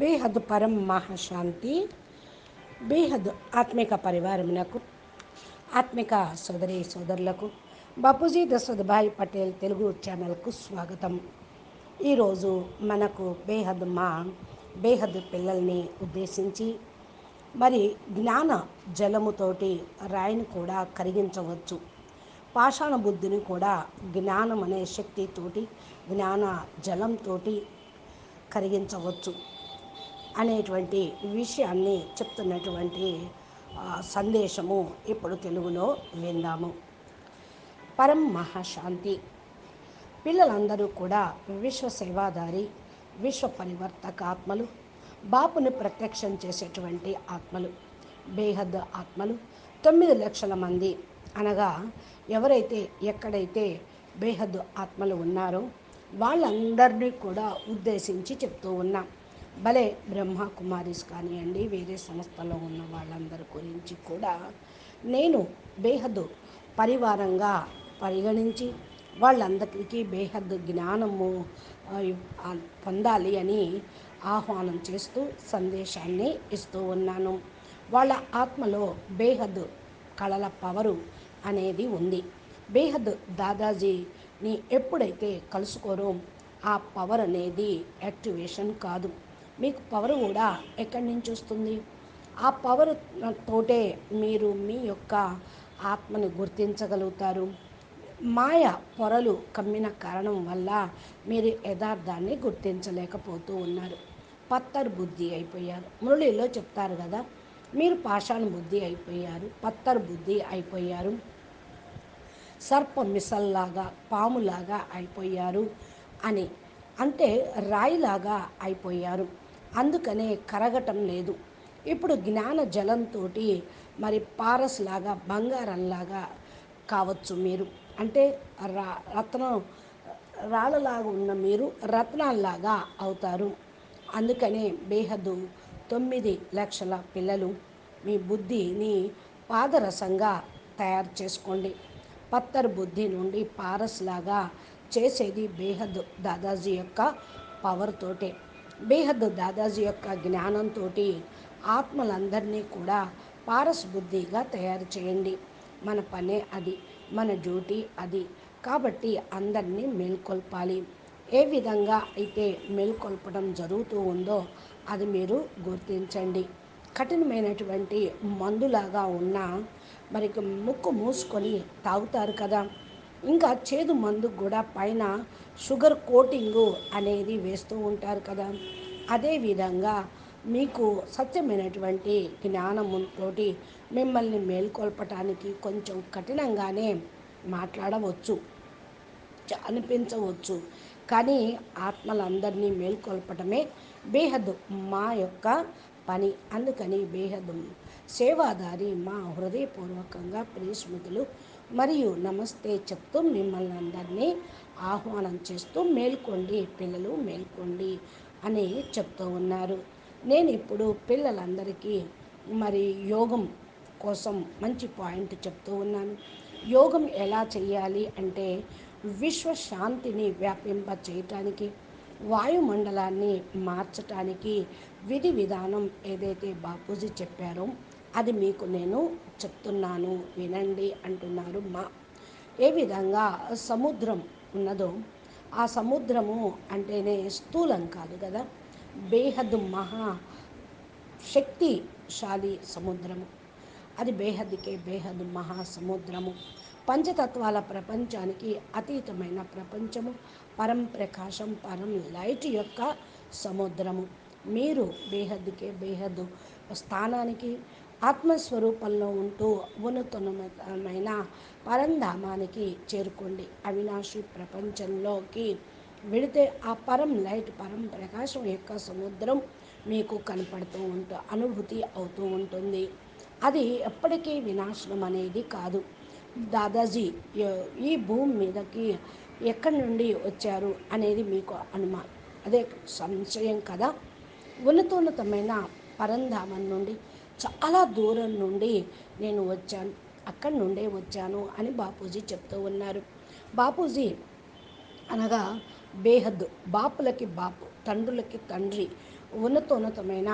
బేహద్ పరం మహాశాంతి బేహద్ ఆత్మిక పరివారమునకు ఆత్మిక సోదరి సోదరులకు బాపూజీ దశరథభాయ్ పటేల్ తెలుగు ఛానల్కు స్వాగతం. ఈరోజు మనకు బేహద్ మా బేహద్ పిల్లల్ని ఉద్దేశించి మరి జ్ఞాన జలముతోటి రాయిని కూడా కరిగించవచ్చు. పాషాణ బుద్ధిని కూడా జ్ఞానం అనే శక్తితోటి జ్ఞాన జలంతో కరిగించవచ్చు. అనేటువంటి విషయాన్ని చెప్తున్నటువంటి సందేశము ఇప్పుడు తెలుగులో విందాము. పరం మహాశాంతి. పిల్లలందరూ కూడా విశ్వ సేవాదారి విశ్వ పరివర్తక ఆత్మలు బాపుని ప్రత్యక్షం చేసేటువంటి ఆత్మలు బేహద్ ఆత్మలు తొమ్మిది లక్షల మంది అనగా ఎవరైతే ఎక్కడైతే బేహద్ ఆత్మలు ఉన్నారో వాళ్ళందరినీ కూడా ఉద్దేశించి చెప్తూ ఉన్నాం. భలే బ్రహ్మ కుమారీస్ కానివ్వండి వేరే సంస్థలో ఉన్న వాళ్ళందరి గురించి కూడా నేను బేహద్ పరివారంగా పరిగణించి వాళ్ళందరికీ బేహద్ జ్ఞానము పొందాలి అని ఆహ్వానం చేస్తూ సందేశాన్ని ఇస్తూ ఉన్నాను. వాళ్ళ ఆత్మలో బేహద్ కళల పవరు అనేది ఉంది. బేహద్ దాదాజీని ఎప్పుడైతే కలుసుకోరో ఆ పవర్ అనేది యాక్టివేషన్ కాదు. మీకు పవర్ కూడా ఎక్కడి నుంచి వస్తుంది? ఆ పవర్ తోటే మీరు మీ యొక్క ఆత్మను గుర్తించగలుగుతారు. మాయ పొరలు కమ్మిన కారణం వల్ల మీరు యథార్థాన్ని గుర్తించలేకపోతూ ఉన్నారు. పత్తర్ బుద్ధి అయిపోయారు. మురళిలో చెప్తారు కదా మీరు పాషాణ బుద్ధి అయిపోయారు పత్తర్ బుద్ధి అయిపోయారు. సర్ప మిసల్లాగా పాములాగా అయిపోయారు అని అంటే రాయిలాగా అయిపోయారు. అందుకనే కరగటం లేదు. ఇప్పుడు జ్ఞాన జలంతో మరి పారస్ లాగా బంగారంలాగా కావచ్చు మీరు. అంటే రా రత్నం రాళ్ళలాగా ఉన్న మీరు రత్నాల్లాగా అవుతారు. అందుకనే బేహద్దు తొమ్మిది లక్షల పిల్లలు మీ బుద్ధిని పాదరసంగా తయారు చేసుకోండి. పత్తర్ బుద్ధి నుండి పారస్లాగా చేసేది బేహద్ దాదాజీ యొక్క పవర్ తోటే. బేహద్ దాదాజీ యొక్క జ్ఞానంతో ఆత్మలందరినీ కూడా పారస్బుద్ధిగా తయారు చేయండి. మన పనే అది మన డ్యూటీ అది. కాబట్టి అందరినీ మేల్కొల్పాలి. ఏ విధంగా అయితే మేల్కొల్పడం జరుగుతూ ఉందో అది మీరు గుర్తించండి. కఠినమైనటువంటి మందులాగా ఉన్న మరి ముక్కు మూసుకొని తాగుతారు కదా. ఇంకా చేదు మందు కూడా పైన షుగర్ కోటింగు అనేది వేస్తూ ఉంటారు కదా. అదేవిధంగా మీకు సత్యమైనటువంటి జ్ఞానముతో మిమ్మల్ని మేల్కొల్పటానికి కొంచెం కఠినంగానే మాట్లాడవచ్చు అనిపించవచ్చు. కానీ ఆత్మలందరినీ మేల్కొల్పటమే బేహద్ మా యొక్క పని. అందుకని బేహద్ సేవాదారి మా హృదయపూర్వకంగా ప్రియస్మృతులు మరియు నమస్తే చెప్తూ మిమ్మల్ని అందరినీ ఆహ్వానం చేస్తూ మేల్కోండి పిల్లలు మేల్కోండి అని చెప్తూ ఉన్నారు. నేను ఇప్పుడు పిల్లలందరికీ మరి యోగం కోసం మంచి పాయింట్ చెప్తూ ఉన్నాను. యోగం ఎలా చేయాలి అంటే విశ్వశాంతిని వ్యాపింప చేయటానికి వాయుమండలాన్ని మార్చటానికి విధి విధానం ఏదైతే బాపూజీ చెప్పారో అది మీకు నేను చెప్తున్నాను వినండి అంటున్నారు మా. ఏ విధంగా సముద్రం ఉన్నదో ఆ సముద్రము అంటేనే స్థూలం కాదు కదా? బేహద్ మహా శక్తిశాలి సముద్రము. అది బేహద్కే బేహద్ మహా సముద్రము. పంచతత్వాల ప్రపంచానికి అతీతమైన ప్రపంచము పరం ప్రకాశం పరం లైట్ యొక్క సముద్రము. మీరు బేహద్కే బేహద్ స్థానానికి ఆత్మస్వరూపంలో ఉంటూ ఉన్నతమైన పరంధామానికి చేరుకోండి. అవినాశి ప్రపంచంలోకి వెళితే ఆ పరం లైట్ పరం ప్రకాశం యొక్క సముద్రం మీకు కనపడుతూ ఉంటూ అనుభూతి అవుతూ ఉంటుంది. అది ఎప్పటికీ వినాశనం అనేది కాదు. దాదాజీ ఈ భూమి మీదకి ఎక్కడి నుండి వచ్చారు? అనేది మీకు అనుమానం అదే సంశయం కదా. ఉన్నతోన్నతమైన పరంధామం నుండి చాలా దూరం నుండి నేను వచ్చాను అక్కడి నుండే వచ్చాను అని బాపూజీ చెప్తూ ఉన్నారు. బాపూజీ అనగా బేహద్ బాపులకి బాపు తండ్రులకి తండ్రి ఉన్నతోన్నతమైన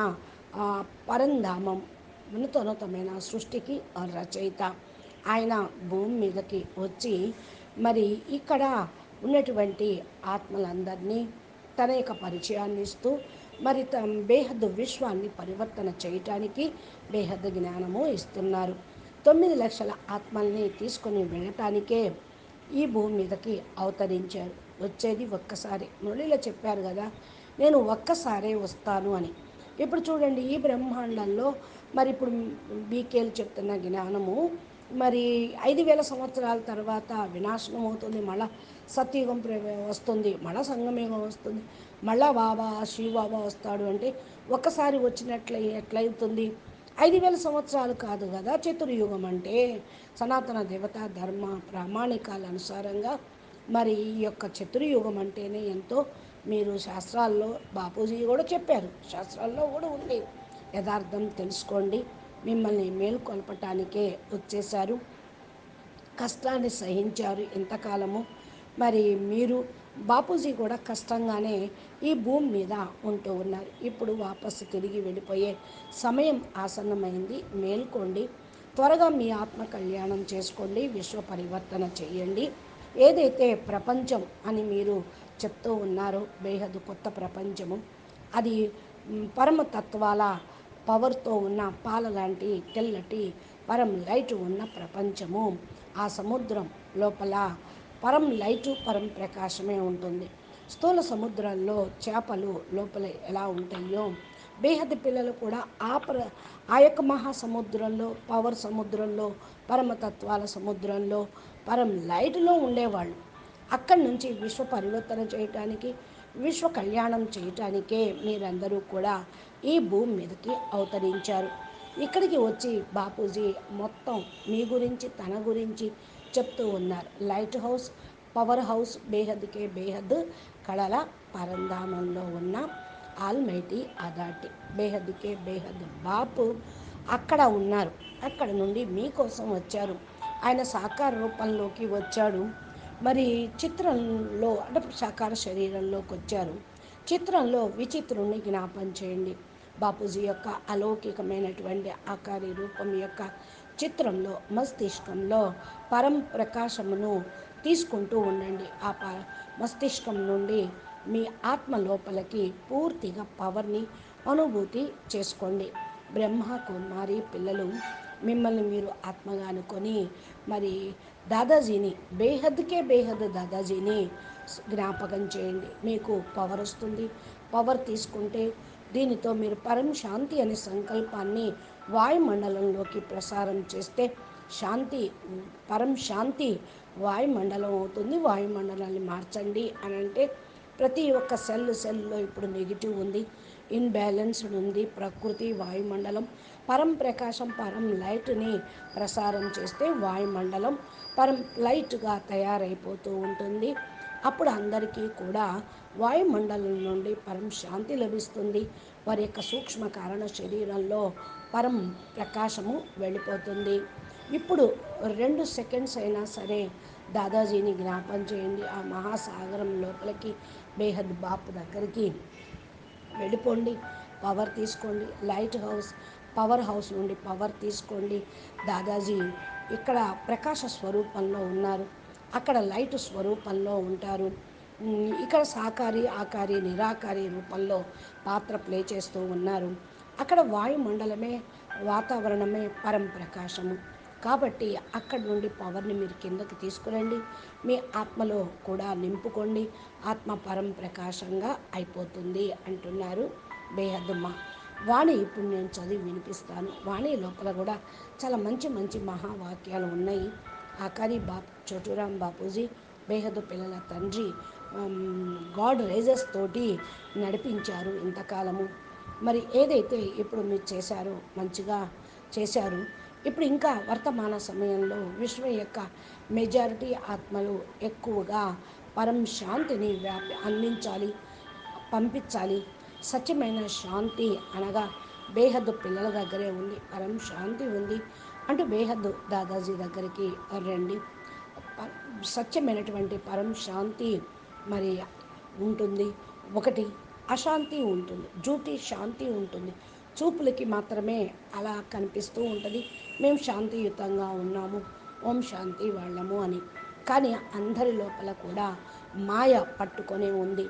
పరంధామం ఉన్నతోన్నతమైన సృష్టికి రచయిత. ఆయన భూమి మీదకి వచ్చి మరి ఇక్కడ ఉన్నటువంటి ఆత్మలందరినీ తన యొక్క పరిచయాన్ని ఇస్తూ మరి బేహద్దు విశ్వాన్ని పరివర్తన చేయటానికి బేహద్దు జ్ఞానము ఇస్తున్నారు. తొమ్మిది లక్షల ఆత్మల్ని తీసుకొని వెళ్ళటానికే ఈ భూమి మీదకి అవతరించారు. వచ్చేది ఒక్కసారి. మురళిలో చెప్పారు కదా నేను ఒక్కసారే వస్తాను అని. ఇప్పుడు చూడండి ఈ బ్రహ్మాండంలో మరి ఇప్పుడు బీకేలు చెప్తున్న జ్ఞానము మరి ఐదు వేల సంవత్సరాల తర్వాత వినాశనం అవుతుంది. మళ్ళా సత్యుగం వస్తుంది. మళ్ళా సంగమయుగం వస్తుంది. మళ్ళా బాబా శివబాబా వస్తాడు అంటే ఒక్కసారి వచ్చినట్లయి ఎట్లయితుంది? ఐదు వేల సంవత్సరాలు కాదు కదా చతుర్యుగం అంటే. సనాతన దేవత ధర్మ ప్రామాణికాల అనుసారంగా మరి ఈ యొక్క చతుర్యుగం అంటేనే ఎంతో మీరు శాస్త్రాల్లో బాపూజీ కూడా చెప్పారు. శాస్త్రాల్లో కూడా ఉంది. యథార్థం తెలుసుకోండి. మిమ్మల్ని మేల్కొల్పటానికే వచ్చేశారు. కష్టాన్ని సహించారు ఎంతకాలము మరి మీరు బాపూజీ కూడా కష్టంగానే ఈ భూమి మీద ఉంటూ ఉన్నారు. ఇప్పుడు వాపసు తిరిగి వెళ్ళిపోయే సమయం ఆసన్నమైంది. మేల్కోండి. త్వరగా మీ ఆత్మ కళ్యాణం చేసుకోండి. విశ్వ పరివర్తన చేయండి. ఏదైతే ప్రపంచం అని మీరు చెప్తూ ఉన్నారో బేహద్ కొత్త ప్రపంచము అది పరమతత్వాల పవర్తో ఉన్న పాల లాంటి తెల్లటి పరం లైట్ ఉన్న ప్రపంచము. ఆ సముద్రం లోపల పరం లైటు పరం ప్రకాశమే ఉంటుంది. స్థూల సముద్రంలో చేపలు లోపల ఎలా ఉంటాయో బేహద పిల్లలు కూడా ఆ ప్ర ఆ యొక్క మహాసముద్రంలో పవర్ సముద్రంలో పరమతత్వాల సముద్రంలో పరం లైట్లో ఉండేవాళ్ళు. అక్కడి నుంచి విశ్వ పరివర్తన చేయటానికి విశ్వ కళ్యాణం చేయటానికే మీరందరూ కూడా ఈ భూమి మీదకి అవతరించారు. ఇక్కడికి వచ్చి బాపూజీ మొత్తం మీ గురించి తన గురించి చెప్తూ ఉన్నారు. లైట్ హౌస్ పవర్ హౌస్ బేహద్కే బేహద్ కళల పరంధామంలో ఉన్న ఆల్మైటీ అదాటి బేహద్కే బేహద్ బాపు అక్కడ ఉన్నారు. అక్కడ నుండి మీకోసం వచ్చారు. ఆయన సాకార రూపంలోకి వచ్చాడు. మరి చిత్రంలో అంటే సాకార శరీరంలోకి వచ్చారు. చిత్రంలో విచిత్రుణ్ణి జ్ఞాపం చేయండి. బాపూజీ యొక్క అలౌకికమైనటువంటి ఆకారి రూపం యొక్క చిత్రంలో మస్తిష్కంలో పరం ప్రకాశమును తీసుకుంటూ ఉండండి. ఆ ప మస్తిష్కం నుండి మీ ఆత్మ లోపలికి పూర్తిగా పవర్ని అనుభూతి చేసుకోండి. బ్రహ్మ కుమారి పిల్లలు మిమ్మల్ని మీరు ఆత్మగా అనుకొని మరి దాదాజీని బేహద్కే బేహద్ దాదాజీని జ్ఞాపకం చేయండి. మీకు పవర్ వస్తుంది. పవర్ తీసుకుంటే దీనితో మీరు పరం శాంతి అనే సంకల్పాన్ని వాయుమండలంలోకి ప్రసారం చేస్తే శాంతి పరం శాంతి వాయుమండలం అవుతుంది. వాయుమండలాన్ని మార్చండి అని అంటే ప్రతి ఒక్క సెల్ సెల్లో ఇప్పుడు నెగిటివ్ ఉంది. ఇన్బ్యాలెన్స్డ్ ఉంది. ప్రకృతి వాయుమండలం పరం ప్రకాశం పరం లైట్ని ప్రసారం చేస్తే వాయుమండలం పరం లైట్గా తయారైపోతూ ఉంటుంది. అప్పుడు అందరికీ కూడా వాయుమండలం నుండి పరం శాంతి లభిస్తుంది. వారి యొక్క సూక్ష్మ కారణ శరీరంలో పరం ప్రకాశము వెళ్ళిపోతుంది. ఇప్పుడు రెండు సెకండ్స్ అయినా సరే దాదాజీని జ్ఞాపం చేయండి. ఆ మహాసాగరం లోపలికి బేహద్ బాపు దగ్గరికి వెళ్ళిపోండి పవర్ తీసుకోండి లైట్ హౌస్ పవర్ హౌస్ నుండి పవర్ తీసుకోండి దాదాజీ. ఇక్కడ ప్రకాశ స్వరూపంలో ఉన్నారు. అక్కడ లైట్ స్వరూపంలో ఉంటారు. ఇక్కడ సాకారి ఆకారి నిరాకారి రూపంలో పాత్ర ప్లే చేస్తూ ఉన్నారు. అక్కడ వాయుమండలమే వాతావరణమే పరం ప్రకాశము. కాబట్టి అక్కడి నుండి పవర్ని మీరు కిందకి తీసుకురండి. మీ ఆత్మలో కూడా నింపుకోండి. ఆత్మ పరం ప్రకాశంగా అయిపోతుంది అంటున్నారు బేహద్దుమ్మ. వాణి ఇప్పుడు నేను చదివి వినిపిస్తాను. వాణి లోపల కూడా చాలా మంచి మంచి మహావాక్యాలు ఉన్నాయి. ఆకారి బాప్ చోటురాం బాపూజీ బేహద్దు పిల్లల తండ్రి గాడ్ రైజెస్ తోటి నడిపించారు ఇంతకాలము. మరి ఏదైతే ఇప్పుడు మీరు చేశారో మంచిగా చేశారు ఇప్పుడు ఇంకా వర్తమాన సమయంలో విశ్వం యొక్క మెజారిటీ ఆత్మలు ఎక్కువగా పరం శాంతిని వ్యాపి అందించాలి పంపించాలి. సత్యమైన శాంతి అనగా బేహద్దు పిల్లల దగ్గరే ఉంది పరం శాంతి ఉంది. అంటూ బేహద్దు దాదాజీ దగ్గరికి రండి. ప- సత్యమైనటువంటి పరం శాంతి మరి ఉంటుంది. ఒకటి అశాంతి ఉంటుంది. డ్యూటీ శాంతి ఉంటుంది. చూపులకి మాత్రమే అలా కనిపిస్తూ ఉంటుంది. మేము శాంతియుతంగా ఉన్నాము. ఓం శాంతి వాళ్ళము అని. కానీ అందరి లోపల కూడా మాయ పట్టుకొనే ఉంది.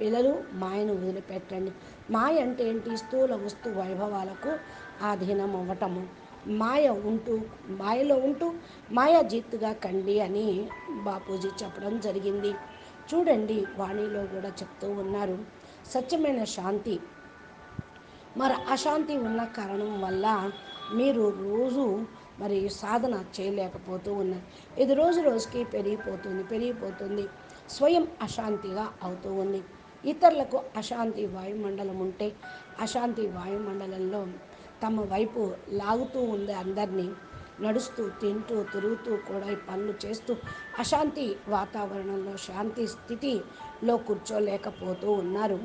పిల్లలు మాయను వదిలిపెట్టండి. మాయ అంటే ఏంటి? స్థూల వస్తు వైభవాలకు ఆధీనం అవ్వటము. మాయ ఉంటూ మాయలో ఉంటూ మాయాజీత్తుగా కండి అని బాపూజీ చెప్పడం జరిగింది. చూడండి వాణిలో కూడా చెప్తూ ఉన్నారు. సత్యమైన శాంతి మరి అశాంతి ఉన్న కారణం వల్ల మీరు రోజు మరి సాధన చేయలేకపోతూ ఉన్నారు. ఇది రోజు రోజుకి పెరిగిపోతుంది పెరిగిపోతుంది. స్వయం అశాంతిగా అవుతూ ఉంది. ఇతరులకు అశాంతి వాయుమండలం ఉంటే అశాంతి వాయుమండలంలో తమ వైపు లాగుతూ ఉంది అందరినీ నడుస్తూ తింటూ తిరుగుతూ కూడా ఈ పనులు చేస్తూ అశాంతి వాతావరణంలో శాంతి స్థితిలో కూర్చోలేకపోతూ ఉన్నారు.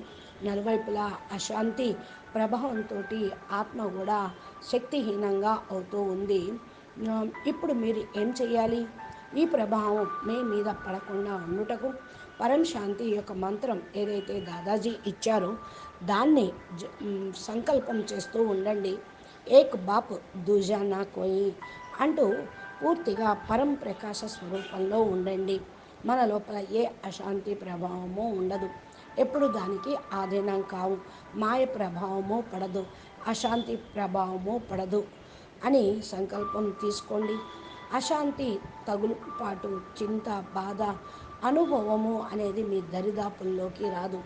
నలువైపులా అశాంతి ప్రభావంతో ఆత్మ కూడా శక్తిహీనంగా అవుతూ ఉంది. ఇప్పుడు మీరు ఏం చేయాలి ఈ ప్రభావం మీ మీద పడకుండా ఉండుటకు పరం శాంతి యొక్క మంత్రం ఏదైతే దాదాజీ ఇచ్చారో దాన్ని జ- సంకల్పం చేస్తూ ఉండండి. ఏక్ బాప్ దూజా నా కోయి అంటూ పూర్తిగా పరం ప్రకాశ స్వరూపంలో ఉండండి. మన లోపల ఏ అశాంతి ప్రభావము ఉండదు. ఎప్పుడు దానికి ఆధీనం కావు. మాయ ప్రభావము పడదు అశాంతి ప్రభావము పడదు అని సంకల్పం తీసుకోండి. అశాంతి తగులుపాటు చింత బాధ అనుభవము అనేది మీ దరిదాపుల్లోకి రాదు.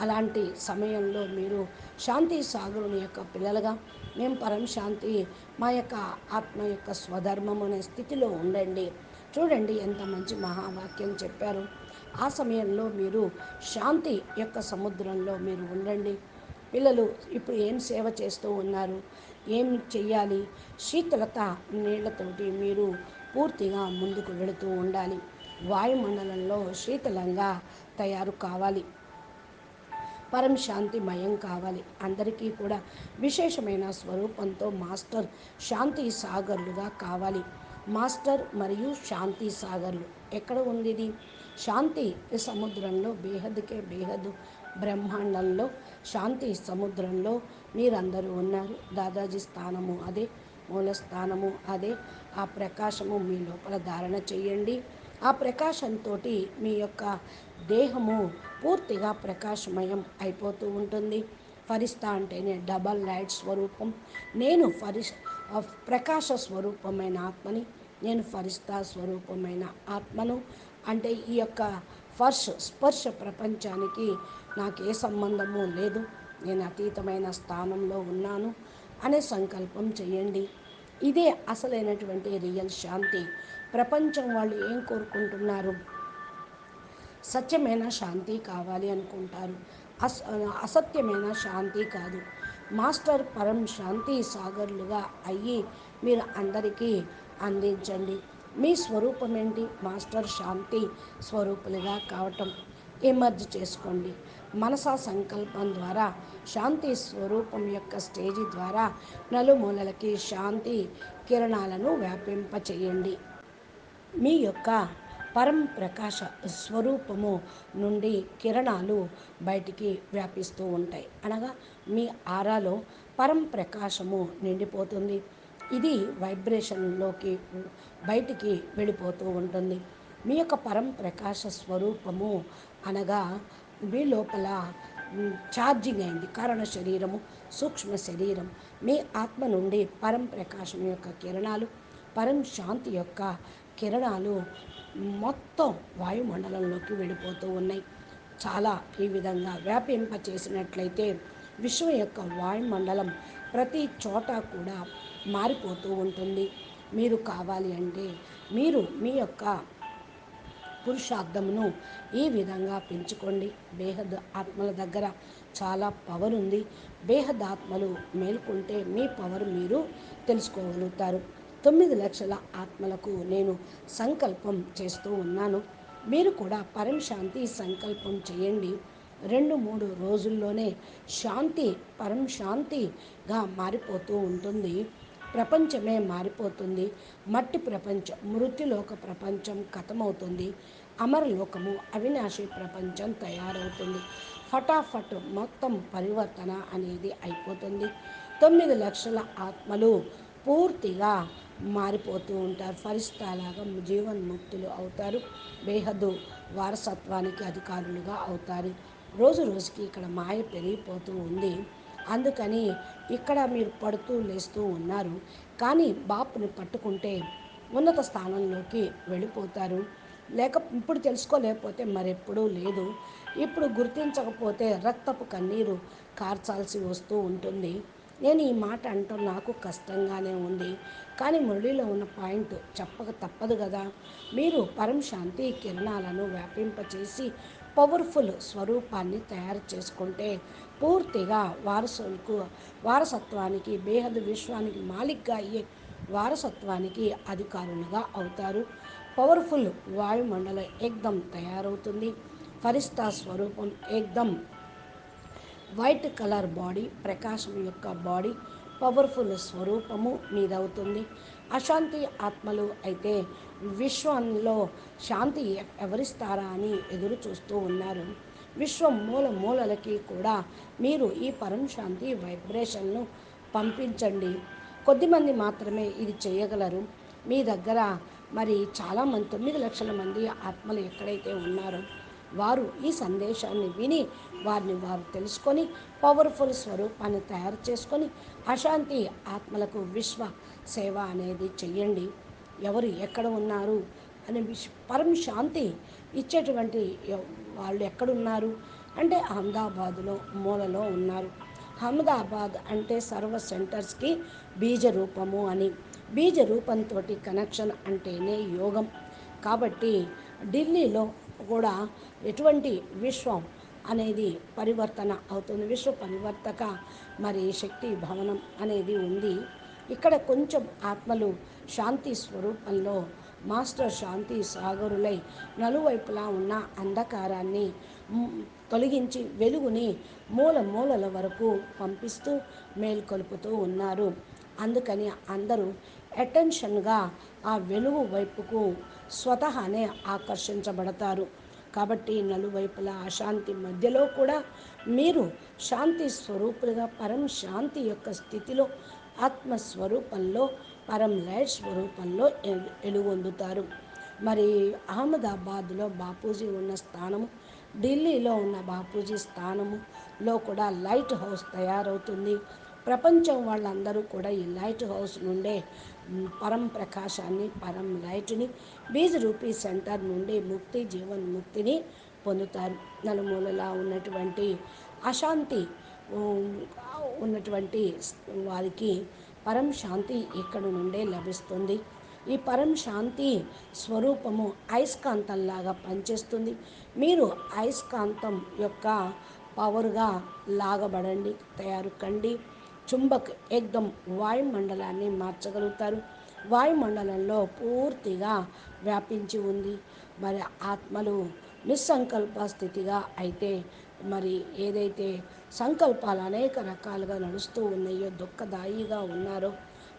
అలాంటి సమయంలో మీరు శాంతి సాగరుని యొక్క పిల్లలుగా మేము పరం శాంతి మా యొక్క ఆత్మ యొక్క స్వధర్మం అనే స్థితిలో ఉండండి. చూడండి ఎంత మంచి మహావాక్యం చెప్పారు. ఆ సమయంలో మీరు శాంతి యొక్క సముద్రంలో మీరు ఉండండి. పిల్లలు ఇప్పుడు ఏం సేవ చేస్తూ ఉన్నారు? ఏం చెయ్యాలి? శీతలత నీళ్ళతోటి మీరు పూర్తిగా ముందుకు వెళుతూ ఉండాలి. వాయుమండలంలో శీతలంగా తయారు కావాలి. పరం శాంతిమయం కావాలి. అందరికీ కూడా విశేషమైన స్వరూపంతో మాస్టర్ శాంతి సాగర్లుగా కావాలి. మాస్టర్ మరియు శాంతి సాగర్లు. ఎక్కడ ఉంది ఇది? శాంతి సముద్రంలో బేహద్కే బేహదు బ్రహ్మాండంలో శాంతి సముద్రంలో మీరందరూ ఉన్నారు. దాదాజీ స్థానము అదే మూల స్థానము అదే. ఆ ప్రకాశము మీ లోపల ధారణ చేయండి. ఆ ప్రకాశంతో మీ యొక్క దేహము పూర్తిగా ప్రకాశమయం అయిపోతూ ఉంటుంది. ఫరిస్తా అంటేనే డబల్ లైట్ స్వరూపం. నేను ఫరిస్ ప్రకాశ స్వరూపమైన ఆత్మని నేను ఫరిస్తా స్వరూపమైన ఆత్మను అంటే ఈ యొక్క స్పర్శ స్పర్శ ప్రపంచానికి నాకు ఏ సంబంధము లేదు. నేను అతీతమైన స్థానంలో ఉన్నాను అనే సంకల్పం చేయండి. ఇదే అసలైనటువంటి రియల్ శాంతి. ప్రపంచం వాళ్ళు ఏం కోరుకుంటున్నారు? సత్యమైన శాంతి కావాలి అనుకుంటారు. అస అసత్యమైన శాంతి కాదు. మాస్టర్ పరం శాంతి సాగర్లుగా అయ్యి మీరు అందరికీ అందించండి. మీ స్వరూపం ఏంటి? మాస్టర్ శాంతి స్వరూపులుగా కావటం ఎమర్జ్ చేసుకోండి. మనసా సంకల్పం ద్వారా శాంతి స్వరూపం యొక్క స్టేజి ద్వారా నలుమూలలకి శాంతి కిరణాలను వ్యాపింపచేయండి. మీ యొక్క పరం ప్రకాశ స్వరూపము నుండి కిరణాలు బయటికి వ్యాపిస్తూ ఉంటాయి. అనగా మీ ఆరాలో పరం ప్రకాశము నిండిపోతుంది. ఇది వైబ్రేషన్లోకి బయటికి వెళ్ళిపోతూ ఉంటుంది. మీ యొక్క పరం ప్రకాశ స్వరూపము అనగా మీ లోపల ఛార్జింగ్ అయింది. కారణ శరీరము సూక్ష్మ శరీరం. మీ ఆత్మ నుండి పరం ప్రకాశం యొక్క కిరణాలు పరం శాంతి యొక్క కిరణాలు మొత్తం వాయుమండలంలోకి వెళ్ళిపోతూ ఉన్నాయి. చాలా ఈ విధంగా వ్యాపింప చేసినట్లయితే విశ్వం యొక్క వాయుమండలం ప్రతి చోట కూడా మారిపోతూ ఉంటుంది. మీరు కావాలి అంటే మీరు మీ యొక్క పురుషార్థమును ఈ విధంగా పెంచుకోండి. బేహద్ ఆత్మల దగ్గర చాలా పవర్ ఉంది. బేహద్ ఆత్మలు మేల్కొంటే మీ పవర్ మీరు తెలుసుకోగలుగుతారు. తొమ్మిది లక్షల ఆత్మలకు నేను సంకల్పం చేస్తూ ఉన్నాను. మీరు కూడా పరం శాంతి సంకల్పం చేయండి. రెండు మూడు రోజుల్లోనే శాంతి పరం శాంతిగా మారిపోతూ ఉంటుంది. ప్రపంచమే మారిపోతుంది. మట్టి ప్రపంచం మృత్యులోక ప్రపంచం కథమవుతుంది. అమరలోకము అవినాశి ప్రపంచం తయారవుతుంది. ఫటాఫట్ మొత్తం పరివర్తన అనేది అయిపోతుంది. తొమ్మిది లక్షల ఆత్మలు పూర్తిగా మారిపోతూ ఉంటారు. ఫరిస్తాలాగా జీవన్ముక్తులు అవుతారు. బేహద్దు వారసత్వానికి అధికారులుగా అవుతారు. రోజు రోజుకి ఇక్కడ మాయ పెరిగిపోతూ ఉంది. అందుకని ఇక్కడ మీరు పడుతూ లేస్తూ ఉన్నారు. కానీ బాపుని పట్టుకుంటే ఉన్నత స్థానంలోకి వెళ్ళిపోతారు. లేక ఇప్పుడు తెలుసుకోలేకపోతే మరెప్పుడూ లేదు. ఇప్పుడు గుర్తించకపోతే రక్తపు కన్నీరు కార్చాల్సి వస్తూ ఉంటుంది. నేను ఈ మాట అంటాం నాకు కష్టంగానే ఉంది. కానీ మురళిలో ఉన్న పాయింట్ చెప్పక తప్పదు కదా. మీరు పరం శాంతి కిరణాలను వ్యాపింపచేసి పవర్ఫుల్ స్వరూపాన్ని తయారు చేసుకుంటే పూర్తిగా వారసులకు వారసత్వానికి బేహద్ విశ్వానికి మాలిక్గా అయ్యే వారసత్వానికి అధికారులుగా అవుతారు. పవర్ఫుల్ వాయుమండలం ఏకదం తయారవుతుంది. ఫరిస్తా స్వరూపం ఏకదం. వైట్ కలర్ బాడీ ప్రకాశం యొక్క బాడీ పవర్ఫుల్ స్వరూపము మీదవుతుంది. అశాంతి ఆత్మలు అయితే విశ్వంలో శాంతి ఎవరిస్తారా అని ఎదురు చూస్తూ ఉన్నారు. విశ్వం మూల మూలలకి కూడా మీరు ఈ పరం శాంతి వైబ్రేషన్ను పంపించండి. కొద్దిమంది మాత్రమే ఇది చేయగలరు. మీ దగ్గర మరి చాలామంది తొమ్మిది లక్షల మంది ఆత్మలు ఎక్కడైతే ఉన్నారో వారు ఈ సందేశాన్ని విని వారిని వారు తెలుసుకొని పవర్ఫుల్ స్వరూపాన్ని తయారు చేసుకొని అశాంతి ఆత్మలకు విశ్వ సేవ అనేది చెయ్యండి. ఎవరు ఎక్కడ ఉన్నారు అని విశ్ పరం శాంతి ఇచ్చేటువంటి వాళ్ళు ఎక్కడున్నారు అంటే అహ్మదాబాదులో మూలలో ఉన్నారు. అహ్మదాబాద్ అంటే సర్వ సెంటర్స్కి బీజ రూపము అని. బీజ రూపంతో కనెక్షన్ అంటేనే యోగం. కాబట్టి ఢిల్లీలో కూడా ఎటువంటి విశ్వం అనేది పరివర్తన అవుతుంది. విశ్వ పరివర్తక మరి శక్తి భవనం అనేది ఉంది. ఇక్కడ కొంచెం ఆత్మలు శాంతి స్వరూపంలో మాస్టర్ శాంతి సాగరులై నలువైపులా ఉన్న అంధకారాన్ని తొలగించి వెలుగుని మూల మూలల వరకు పంపిస్తూ మేల్కొలుపుతూ ఉన్నారు. అందుకని అందరూ అటెన్షన్గా ఆ వెలుగు వైపుకు స్వతహానే ఆకర్షించబడతారు. కాబట్టి నలువైపులా అశాంతి మధ్యలో కూడా మీరు శాంతి స్వరూపులుగా పరం శాంతి యొక్క స్థితిలో ఆత్మస్వరూపంలో పరం లైట్ స్వరూపంలో ఎలుగొందుతారు మరి అహ్మదాబాద్లో బాపూజీ ఉన్న స్థానము ఢిల్లీలో ఉన్న బాపూజీ స్థానములో కూడా లైట్ హౌస్ తయారవుతుంది. ప్రపంచం వాళ్ళందరూ కూడా ఈ లైట్ హౌస్ నుండే పరం ప్రకాశాన్ని పరం లైట్ని బీజ్ రూపీ సెంటర్ నుండి ముక్తి జీవన్ ముక్తిని పొందుతారు. నలుమూలలా ఉన్నటువంటి అశాంతి ఉన్నటువంటి వారికి పరం శాంతి ఇక్కడ నుండే లభిస్తుంది. ఈ పరం శాంతి స్వరూపము అయస్కాంతంలాగా పనిచేస్తుంది. మీరు అయస్కాంతం యొక్క పవర్గా లాగబడండి తయారు కండి. చుంబక్ ఏకదం వాయుమండలాన్ని మార్చగలుగుతారు. వాయుమండలంలో పూర్తిగా వ్యాపించి ఉంది. మరి ఆత్మలు నిస్సంకల్ప స్థితిగా అయితే మరి ఏదైతే సంకల్పాలు అనేక రకాలుగా నడుస్తూ ఉన్నాయో దుఃఖదాయిగా ఉన్నారో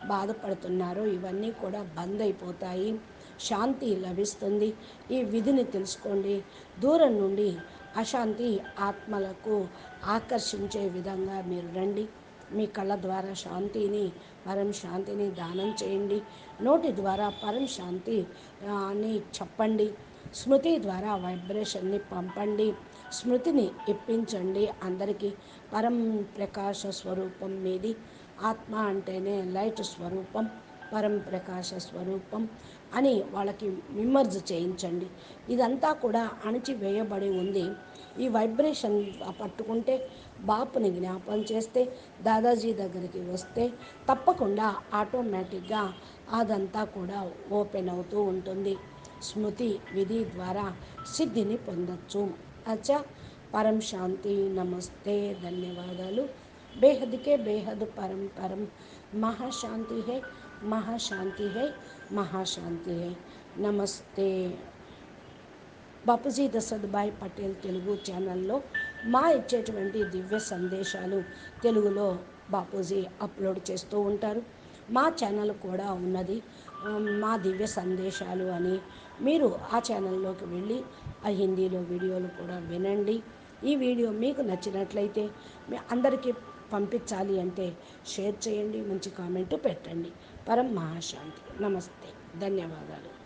బాధపడుతున్నారో ఇవన్నీ కూడా బంద్ అయిపోతాయి. శాంతి లభిస్తుంది. ఈ విధిని తెలుసుకోండి. దూరం నుండి అశాంతి ఆత్మలకు ఆకర్షించే విధంగా మీరు రండి. మీ కళ్ళ ద్వారా శాంతిని పరం శాంతిని దానం చేయండి. నోటి ద్వారా పరం శాంతి అని చెప్పండి. స్మృతి ద్వారా వైబ్రేషన్ని పంపండి. స్మృతిని ఇప్పించండి అందరికీ. పరం ప్రకాశ స్వరూపం మీది. ఆత్మ అంటేనే లైట్ స్వరూపం. పరం ప్రకాశ స్వరూపం. అని వాళ్ళకి విమర్శ చేయించండి. ఇదంతా కూడా అణచివేయబడి ఉంది. ఈ వైబ్రేషన్ పట్టుకుంటే బాపుని జ్ఞాపం చేస్తే దాదాజీ దగ్గరికి వస్తే తప్పకుండా ఆటోమేటిక్గా అదంతా కూడా ఓపెన్ అవుతూ ఉంటుంది. స్మృతి విధి ద్వారా సిద్ధిని పొందొచ్చు. అచ్చా పరం శాంతి నమస్తే ధన్యవాదాలు. బేహద్కే బేహద్ परम परम। మహాశాంతి హై మహాశాంతి హై మహాశాంతి నమస్తే బాపూజీ దశరథ్భాయ్ పటేల్ తెలుగు ఛానల్లో మా ఇచ్చేటువంటి దివ్య సందేశాలు తెలుగులో బాపూజీ అప్లోడ్ చేస్తూ ఉంటారు। మా ఛానల్ కూడా ఉన్నది। మా దివ్య సందేశాలు అని మీరు ఆ ఛానల్లోకి వెళ్ళి ఆ హిందీలో వీడియోలు కూడా వినండి। ఈ వీడియో మీకు నచ్చినట్లయితే మీ అందరికీ పంపించాలి అంటే షేర్ చేయండి మంచి కామెంటు పెట్టండి. పరం మహాశాంతి. నమస్తే. ధన్యవాదాలు.